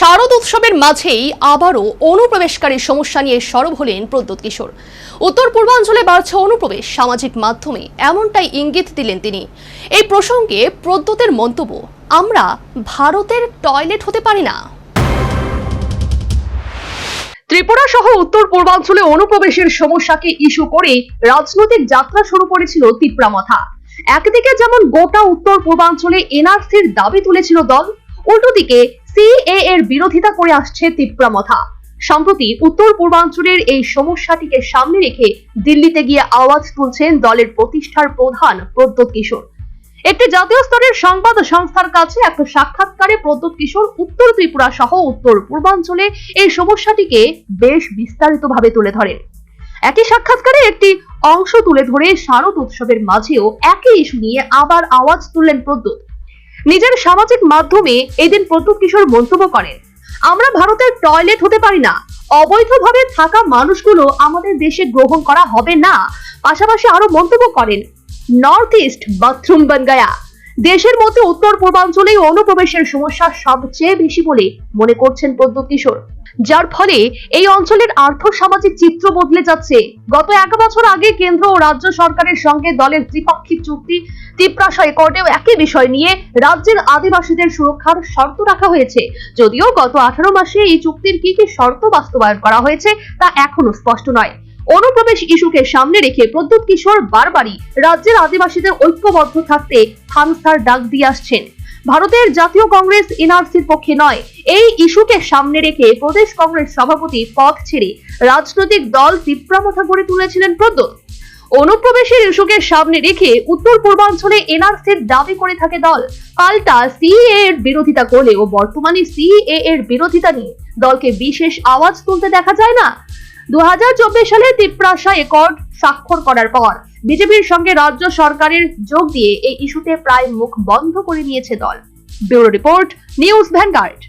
শারদ উৎসবের মাঝেই আবারও অনুপ্রবেশকারীর সমস্যা নিয়ে সরব হলেন প্রদ্যোৎ কিশোর। উত্তর পূর্বাঞ্চলে বাড়ছে অনুপ্রবেশ সামাজিক মাধ্যমে, এমনটাই ইঙ্গিত দিলেন তিনি। এই প্রসঙ্গে প্রদ্যোতের মন্তব্য, আমরা ভারতের টয়লেট হতে পারি না। ত্রিপুরা সহ উত্তর পূর্বাঞ্চলে অনুপ্রবেশের সমস্যাকে ইস্যু করে রাজনৈতিক যাত্রা শুরু করেছিল তিপ্রামথা। একদিকে যেমন গোটা উত্তর পূর্বাঞ্চলে এনআরসির দাবি তুলেছিল দল, উল্টোদিকে সিএ এর বিরোধিতা করে আসছে সম্প্রতি উত্তর পূর্বাঞ্চলের এই সমস্যাটিকে সামনে রেখে দিল্লিতে গিয়ে আওয়াজ তুলছেন দলের প্রতিষ্ঠার প্রধান কিশোর। একটি জাতীয় স্তরের সংবাদ সংস্থার কাছে সাক্ষাৎকারে প্রদ্যোৎ কিশোর উত্তর ত্রিপুরা সহ উত্তর পূর্বাঞ্চলে এই সমস্যাটিকে বেশ বিস্তারিতভাবে তুলে ধরেন। একই সাক্ষাৎকারে একটি অংশ তুলে ধরে শারদ উৎসবের মাঝেও একই ইস্যু নিয়ে আবার আওয়াজ তুললেন প্রদ্যোৎ। নিজের সামাজিক মাধ্যমে এদিন প্রত্যুৎ কিশোর মন্তব্য করেন, আমরা ভারতের টয়লেট হতে পারি না। অবৈধভাবে থাকা মানুষগুলো আমাদের দেশে গ্রহণ করা হবে না। পাশাপাশি আরও মন্তব্য করেন নর্থ ইস্ট বাথরুম বন গায়া। দেশের মধ্যে উত্তর পূর্বাঞ্চলেই অনুপ্রবেশের সমস্যা সবচেয়ে বেশি বলে মনে করছেন প্রদ্যোৎ কিশোর। যার ফলে এই অঞ্চলের আর্থ সামাজিক চিত্র বদলে যাচ্ছে। গত এক বছর আগে কেন্দ্র ও রাজ্য সরকারের সঙ্গে দলের ত্রিপাক্ষিক চুক্তি তিপ্রাশয় কোর্টেও একই বিষয় নিয়ে রাজ্যের আদিবাসীদের সুরক্ষার শর্ত রাখা হয়েছে। যদিও গত আঠারো মাসে এই চুক্তির কি কি শর্ত বাস্তবায়ন করা হয়েছে তা এখনও স্পষ্ট নয়। অনুপ্রবেশ ইস্যুকে সামনে রেখে প্রদ্যুৎ কিশোর বারবারই রাজ্যের আদিবাসীদের ঐক্যবদ্ধ থাকতে থানসার ডাক দিয়ে আসছেন। ভারতের জাতীয় কংগ্রেস এনআরসির পক্ষে নয়। এই ইস্যুকে সামনে রেখে প্রদেশ কংগ্রেস সভাপতি পদ ছেড়ে রাজনৈতিক দল তীব্রামথা গড়ে তুলেছিলেন প্রদ্যোৎ। অনুপ্রবেশের ইস্যুকে সামনে রেখে উত্তর পূর্বাঞ্চলে এনআরসির দাবি করে থাকে দল। পাল্টা সিএ এর বিরোধিতা করলেও বর্তমানে সিএ এর বিরোধিতা নিয়ে দলকে বিশেষ আওয়াজ তুলতে দেখা যায় না। দু হাজার চব্বিশ সালে তিপ্রাসা একর্ড স্বাক্ষর করার পর বিজেপির সঙ্গে রাজ্য সরকারের যোগ দিয়ে এই ইস্যুতে প্রায় মুখ বন্ধ করে নিয়েছে দল। Bureau report, news Vanguard.